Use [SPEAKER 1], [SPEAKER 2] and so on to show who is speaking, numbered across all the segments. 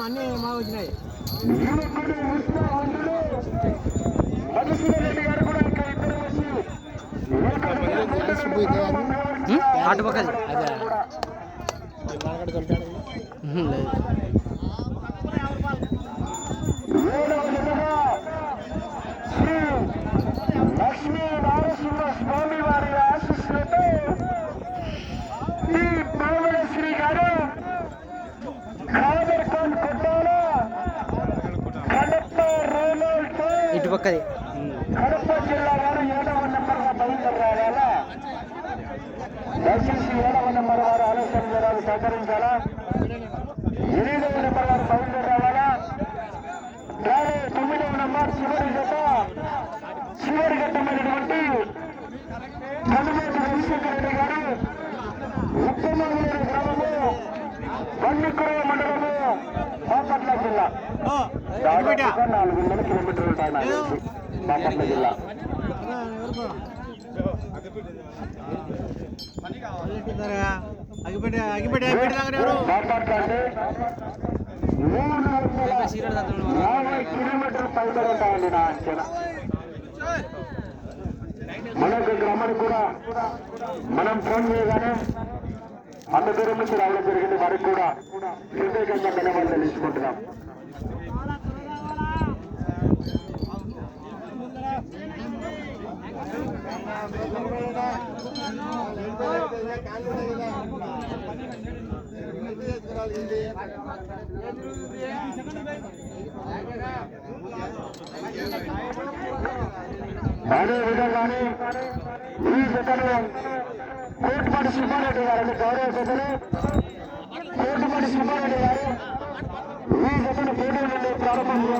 [SPEAKER 1] అన్ని మా వచ్చినాయి అటు పక్కది అదే లేదు
[SPEAKER 2] ఏడవ జతగా శ్రీ లక్ష్మీ నారసింహ స్వామి వారి ఆశీస్సులతో శ్రీ పావనశ్రీ గారు ఖాదర్ ఖాన్ కొట్టాల కడప రూరల్ టౌన్
[SPEAKER 1] ఇటు పక్కది
[SPEAKER 2] జిల్లా వారు దయచేసి ఏడవ నెంబర్ వారు ఆలోచన చేయాలి సహకరించాలా? ఎనిమిదవ నెంబర్ వారు బయలుదేరాలా రావాలా? తొమ్మిదవ నెంబర్ చివరి జత. చివరి ఘట్టమైనటువంటి కనుమతి రవిశంకర్ రెడ్డి గారు ఉత్తమూరు గ్రామము వన్నికుర మండలము. నాలుగున్నర కిలోమీటర్లు ఉంటాయి బాపట్ల జిల్లా. మూడు వందల యాభై కిలోమీటర్ల పైగా ఉంటాయండి నా అంచనా. మన యొక్క గ్రామానికి కూడా మనం ఫోన్ చేయగానే అంత దూరం నుంచి రావడం జరిగింది. వారికి కూడా ప్రత్యేకంగా ధన్యవాదాలు తెలుసుకుంటున్నాం. అదే విధంగానే ఈ జతను కోటిపాటి సుబ్బారెడ్డి గారు గౌరవ జతను కోటిపాటి సుబ్బారెడ్డి గారు ఈ జతను పోటీ నుండి ప్రారంభంలో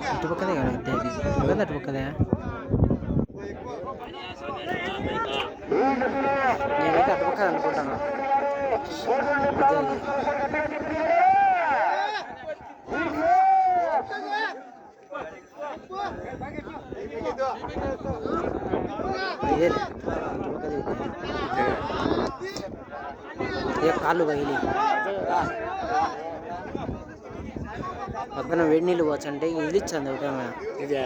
[SPEAKER 2] గౌరవ కోటిపాటి సుబ్బారెడ్డి గారు ఆహాహాహా.
[SPEAKER 1] విద్య ఇదే కదా ఇటు పక్కదే కదా విద్య ఇది ఇటు పక్కదే అటు పక్కదే
[SPEAKER 2] ఈ జతలో
[SPEAKER 1] నేనైతే అటు పక్కదే అనుకుంటాను
[SPEAKER 2] కోటిని ప్రారంభం
[SPEAKER 1] ఇదే ఇటు పక్కదే విద్య ఏ కాళ్ళు పగిలి పక్కన వేడి నీళ్ళు పోవచ్చు అంటే ఇల్లు ఇచ్చింది ఒకటే ఇదే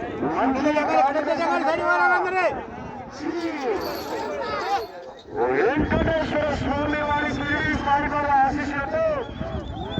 [SPEAKER 2] వెంకటేశ్వర స్వామి వారి గిరి పాల్గొన ఆశీస్సులతో వైవి ఆర్ఆర్ బోన్స్ రెడ్డి జిల్లా వెంకటరామ రెడ్డి గారు తాడిచెర్ల కడప జిల్లా అండ్ కమైన్స్ శ్రీ వరసిద్ధి వినాయక స్వామి వారి ఆశీస్సులతో పెద్ద విద్యారామరెడ్డి గారు రుద్రపల్లి గ్రామం కడప జిల్లా వారి గత ఆరో నెంబర్ కమాండ్ పోటీలో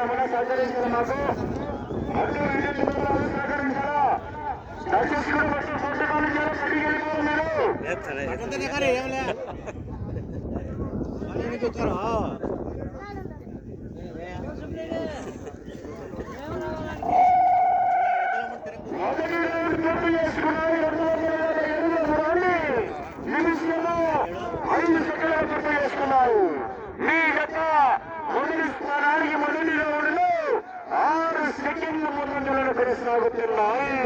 [SPEAKER 2] తెలియజేస్తున్నామని సహకరించిన మాకు అటు ఇటు తిరుగులాలు సహకరించాలా దయచేసి కూడా బస్సు పుస్తకాలు చాలా పట్టుకు వెళ్ళిపోవాలి మీరు సెకండ్ల ముందంజలను కొనసాగుతున్నాయి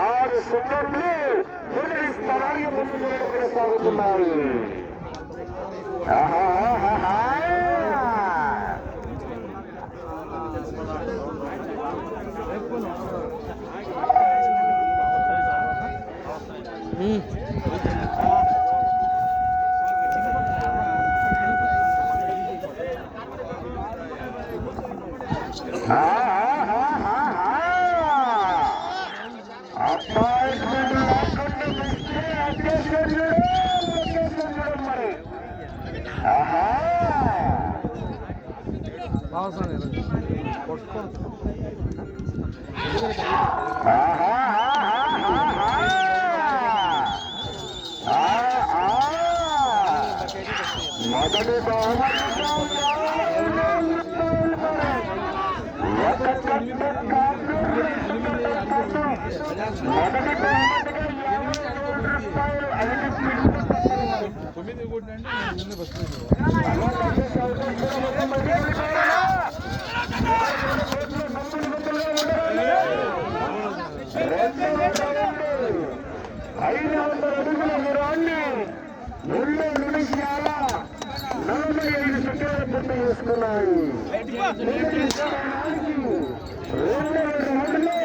[SPEAKER 2] ఆరు సెకండ్లు మొదటి స్థానానికి ముందంజలను కొనసాగుతున్నాయి ఆహాహాహా. మొదటి
[SPEAKER 3] తొమ్మిది కోట్లు అంటే ముందు బస్సు
[SPEAKER 2] ఐదు వందల అడుగుల దూరాన్ని రెండు నిమిషాల నలభై ఐదు సెకండ్లు పూర్తి చేసుకున్నాయి మొదటి స్థానానికి రెండవ రౌండ్లో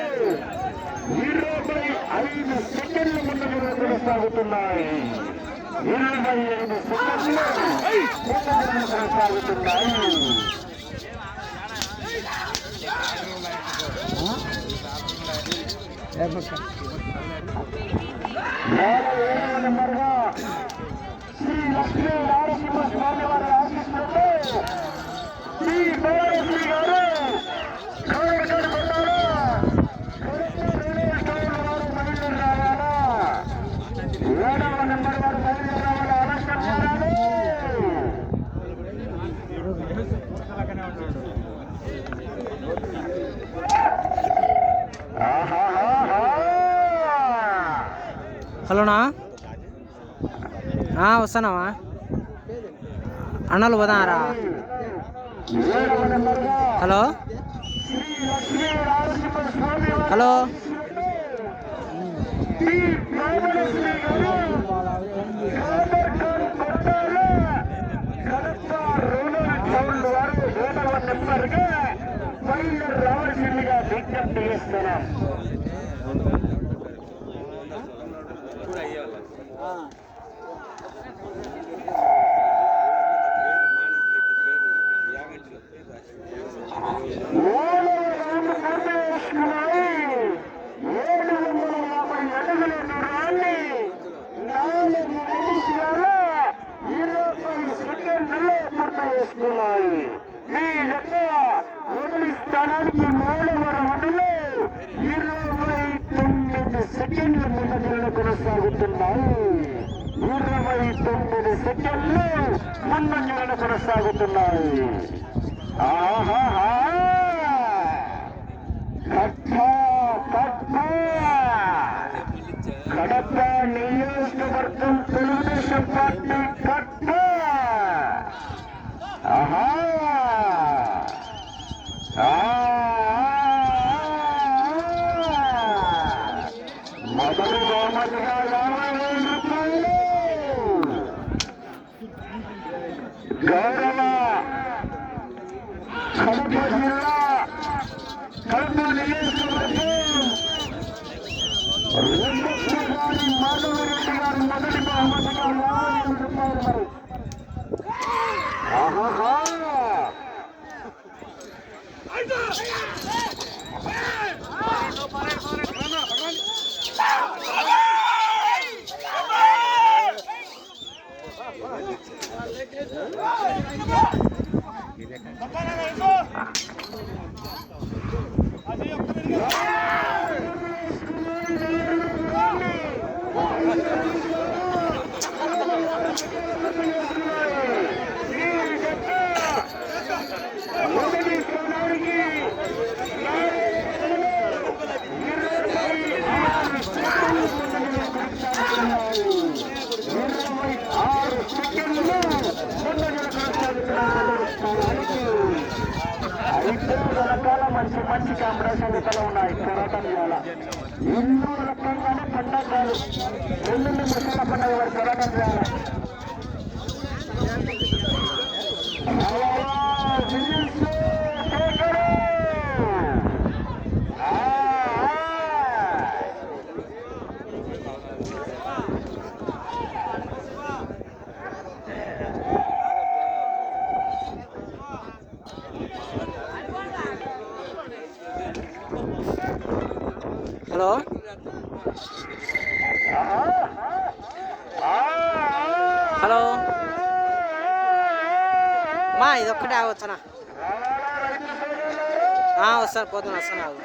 [SPEAKER 2] ఇరవై ఐదు సెకండ్ల ముందుకు కొనసాగుతున్నాయి ఇరవై ఐదు సెకండ్లు ముందుకు కొనసాగుతున్నాయి నాలుగు ఏడవ నెంబర్గా శ్రీ లక్ష్మీ నారసింహ స్వామి వారి ఆశిస్తులతో శ్రీ భైరవశ్రీ గారు కావడకాడు కొట్టారా బయలుదేరి రావాలా ఏడవ నెంబర్ వారు బయలుదేరి రావాలా అవసరం రావాలి ఆహాహా
[SPEAKER 1] హలోనా? ఆ, వస్తున్నావా? అన్నలు పోదారా హలో? హలో?
[SPEAKER 2] వారు రావాల్సిందిగా విజ్ఞప్తి చేస్తున్నాం పూర్తి చేసుకున్నాయి ఈ యొక్క మొదటి స్థానానికి మూడవ రౌండ్లో ఇరవై తొమ్మిది సెకండ్ల ముందంజలను కొనసాగుతున్నాయి ఇరవై తొమ్మిది సెకండ్లు ముందంజలను కొనసాగుతున్నాయి ఆహాహా కట్ట కట్ట కడప నియోజకవర్గం తెలుగుదేశం పార్టీ కట్ట గౌరవ కడప జిల్లా కడప నియోజకవర్గం రెండవ గారి మాధవరెడ్డి గారు మొదటి బహుమతిగా యాభై వేల మొదటి మంచి మంచి ఉన్నాయి. పోరాటం చేయాల? ఇల్లు రకంగానే పండగ కాదు ఎల్లుండి ముసల పండగ వారి చేయాలి?
[SPEAKER 1] హలో? హలో? మా ఇది ఒక్కటే ఆగొచ్చనా వస్తాను పోతున్నా వస్తాను ఆగు.